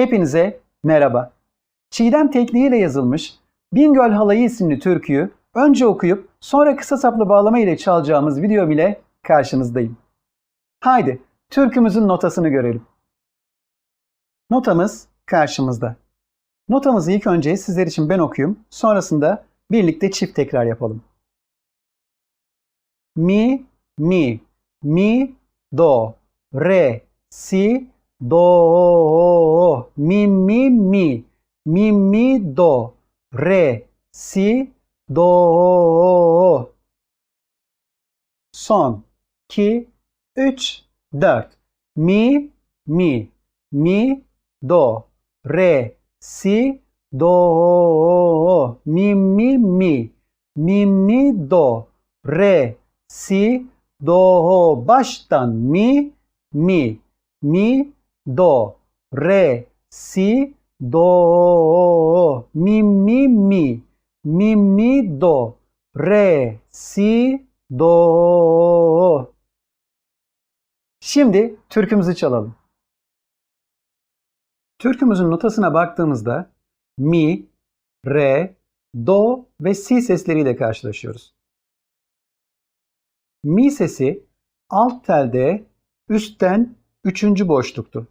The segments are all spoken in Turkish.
Hepinize merhaba. Çiğdem tekniğiyle yazılmış Bingöl Halayı isimli türküyü önce okuyup sonra kısa saplı bağlama ile çalacağımız videom ile karşınızdayım. Haydi türkümüzün notasını görelim. Notamız karşımızda. Notamızı ilk önce sizler için ben okuyayım. Sonrasında birlikte çift tekrar yapalım. Mi, mi, mi, do, re, si, do, mi, mi, mi, mi, mi, do, re, si, do. Son, 2, 3, 4. Mi, mi, mi, do, re, si, do, mi, mi, mi, mi, mi, do, re, si, do. Baştan mi, mi, mi, do, re, si, do, mi, mi, mi, mi, mi, do, re, si, do. Şimdi türkümüzü çalalım. Türkümüzün notasına baktığımızda mi, re, do ve si sesleriyle karşılaşıyoruz. Mi sesi alt telde üstten üçüncü boşluktu.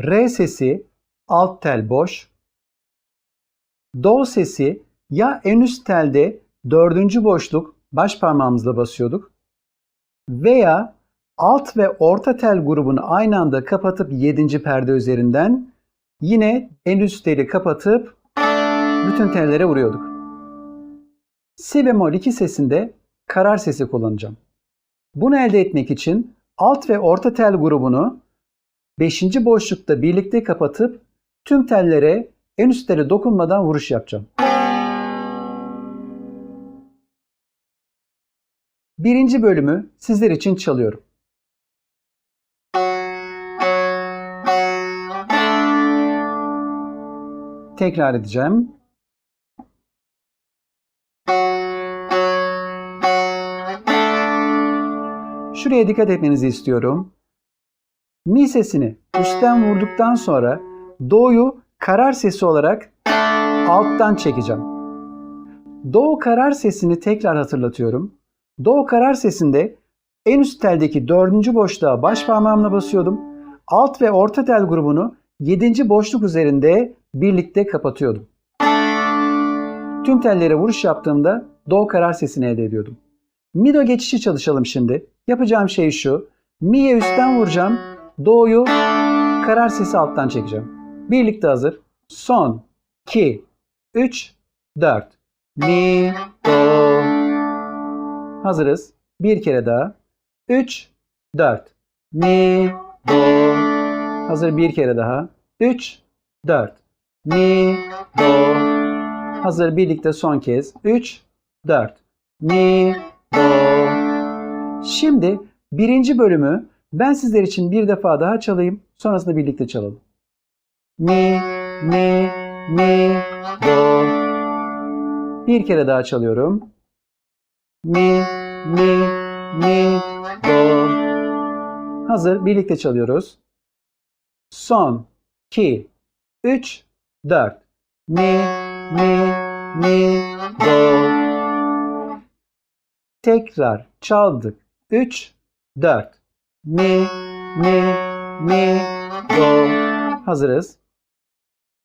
Re sesi alt tel boş. Do sesi ya en üst telde dördüncü boşluk baş parmağımızla basıyorduk veya alt ve orta tel grubunu aynı anda kapatıp 7. perde üzerinden yine en üst teli kapatıp bütün tellere vuruyorduk. Si bemol 2 sesinde karar sesi kullanacağım. Bunu elde etmek için alt ve orta tel grubunu 5. boşlukta birlikte kapatıp tüm tellere en üst tele dokunmadan vuruş yapacağım. Birinci bölümü sizler için çalıyorum. Tekrar edeceğim. Şuraya dikkat etmenizi istiyorum. Mi sesini üstten vurduktan sonra do'yu karar sesi olarak alttan çekeceğim. Do karar sesini tekrar hatırlatıyorum. Do karar sesinde en üst teldeki dördüncü boşluğa baş parmağımla basıyordum. Alt ve orta tel grubunu yedinci boşluk üzerinde birlikte kapatıyordum. Tüm tellere vuruş yaptığımda do karar sesini elde ediyordum. Mi do geçişi çalışalım şimdi. Yapacağım şey şu. Mi'ye üstten vuracağım. Do'yu karar sesi alttan çekeceğim. Birlikte hazır. Son, 2, 3, 4. Mi, do. Hazırız. Bir kere daha. 3, 4. Mi, do. Hazır bir kere daha. 3, 4. Mi, do. Hazır birlikte son kez. 3, 4. Mi, do. Şimdi birinci bölümü ben sizler için bir defa daha çalayım. Sonrasında birlikte çalalım. Mi, mi, mi, do. Bir kere daha çalıyorum. Mi, mi, mi, do. Hazır. Birlikte çalıyoruz. Son. 2, 3, 4. Mi, mi, mi, do. Tekrar çaldık. 3, 4. Mi, mi, mi, do. Hazırız.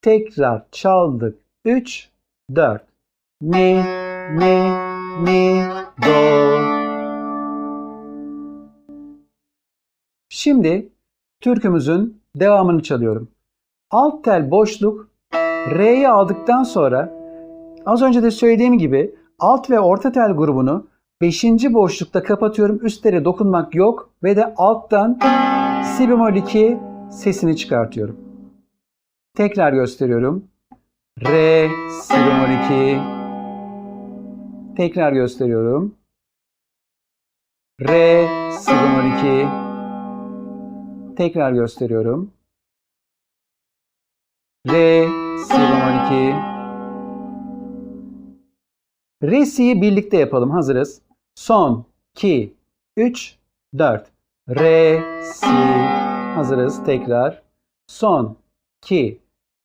Tekrar çaldık. 3, 4. Mi, mi, mi, do. Şimdi türkümüzün devamını çalıyorum. Alt tel boşluk R'yi aldıktan sonra az önce de söylediğim gibi alt ve orta tel grubunu 5. boşlukta kapatıyorum. Üstlere dokunmak yok ve de alttan si bemol 2 sesini çıkartıyorum. Tekrar gösteriyorum. Re, si bemol 2. Tekrar gösteriyorum. Re, si bemol 2. Tekrar gösteriyorum. Re, si bemol 2. Re, si'yi birlikte yapalım. Hazırız. Son, 2, 3, 4. Re, si. Hazırız. Tekrar. Son, 2,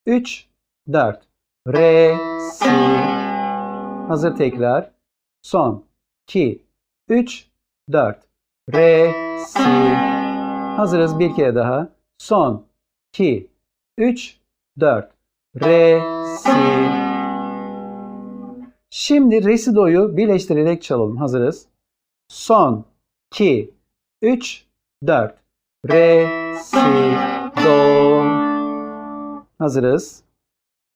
3, 4. Re, si. Hazır tekrar. Son. 2, 3, 4. Re, si. Hazırız bir kere daha. Son. 2, 3, 4. Re, si. Şimdi re si do'yu birleştirerek çalalım. Hazırız. Son. 2, 3, 4. Re, si, do. Hazırız.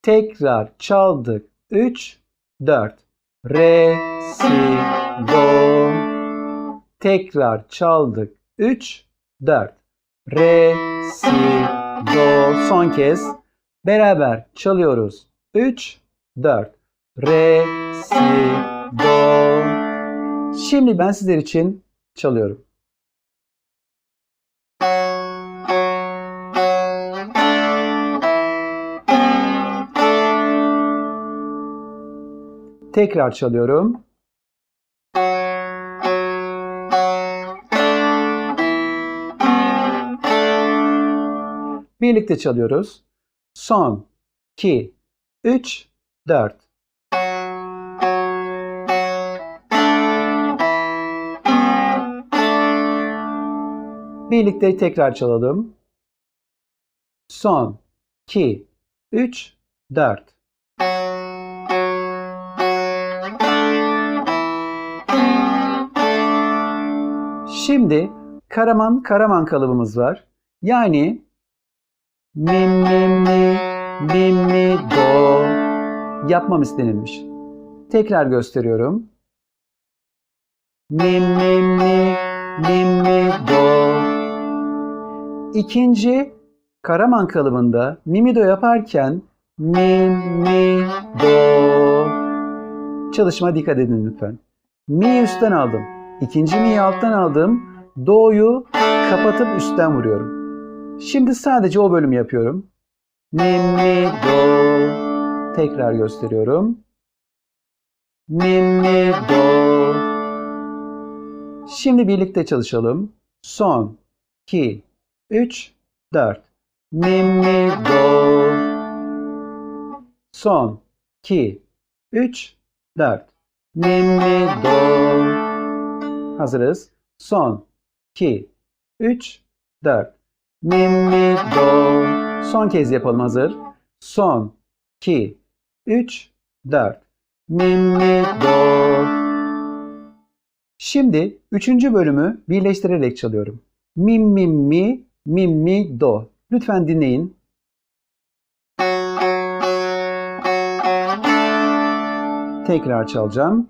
Tekrar çaldık. 3, 4. Re, si, do. Tekrar çaldık. 3, 4. Re, si, do. Son kez. Beraber çalıyoruz. 3, 4. Re, si, do. Şimdi ben sizler için çalıyorum. Tekrar çalıyorum. Birlikte çalıyoruz. Son, 2, 3, 4. Birlikte tekrar çalalım. Son, 2, 3, 4. Şimdi Karaman Karaman kalıbımız var. Yani mi mi mi mi mi do yapmam istenilmiş. Tekrar gösteriyorum. Mi mi mi mi mi. İkinci Karaman kalıbında mi mi do yaparken mi mi do. Çalışma dikkat edin lütfen. Mi üstten aldım. İkinci mi'yi alttan aldım. Do'yu kapatıp üstten vuruyorum. Şimdi sadece o bölümü yapıyorum. Mi mi do. Tekrar gösteriyorum. Mi mi do. Şimdi birlikte çalışalım. Son 2 3 4. Mi mi do. Son 2 3 4. Mi mi do. Hazırız. Son 2 3 4. Mi mi do. Son kez yapalım hazır. Son 2 3 4. Mi mi do. Şimdi üçüncü bölümü birleştirerek çalıyorum. Mi mi mi mi mi do. Lütfen dinleyin. Tekrar çalacağım.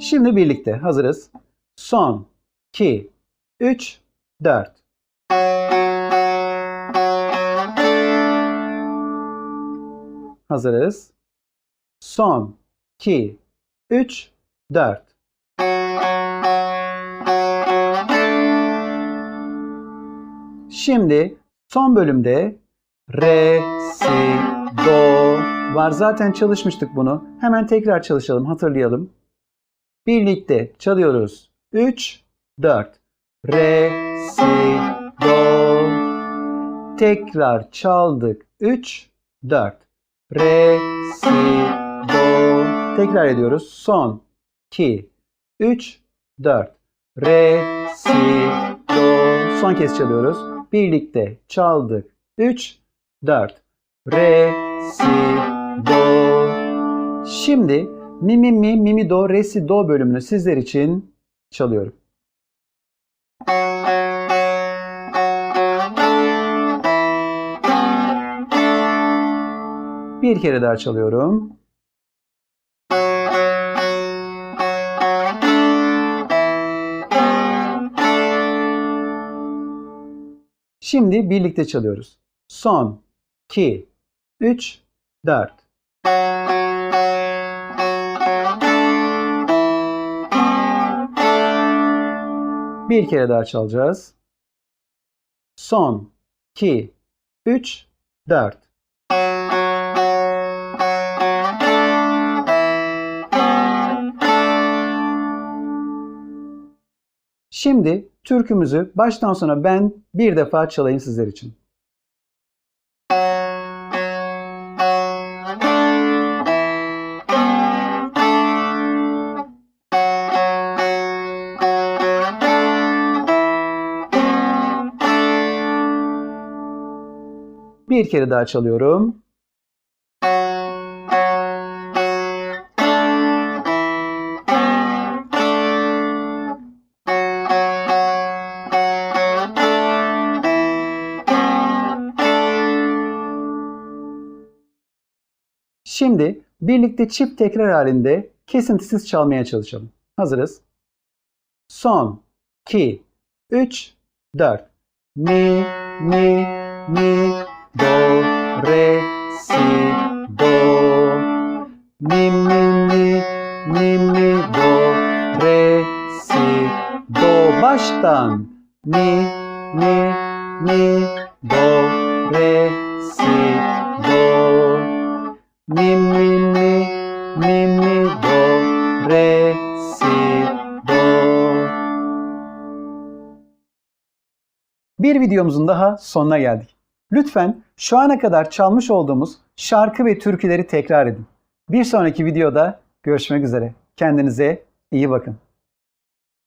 Şimdi birlikte hazırız. Son 2 3 4. Hazırız. Son 2 3 4. Şimdi son bölümde re, si, do var. Zaten çalışmıştık bunu. Hemen tekrar çalışalım, hatırlayalım. Birlikte çalıyoruz. 3 4. Re, si, do. Tekrar çaldık. 3 4. Re, si, do. Tekrar ediyoruz. Son 2 3 4. Re, si, do. Son kez çalıyoruz. Birlikte çaldık. 3 4. Re, si, do. Şimdi mi mi mi mi mi do re si do bölümünü sizler için çalıyorum. Bir kere daha çalıyorum. Şimdi birlikte çalıyoruz. Son 2 3 4 Bir kere daha çalacağız. Son 2 3 4 Şimdi türkümüzü baştan sona ben bir defa çalayım sizler için. Bir kere daha çalıyorum. Şimdi birlikte çift tekrar halinde kesintisiz çalmaya çalışalım. Hazırız. Son, 2, 3, 4. Mi, mi, mi, do, re, si, do. Mi, mi, mi, mi, mi, do, re, si, do. Baştan. Mi, mi, mi, do, re, si, do. Videomuzun daha sonuna geldik. Lütfen şu ana kadar çalmış olduğumuz şarkı ve türküleri tekrar edin. Bir sonraki videoda görüşmek üzere. Kendinize iyi bakın.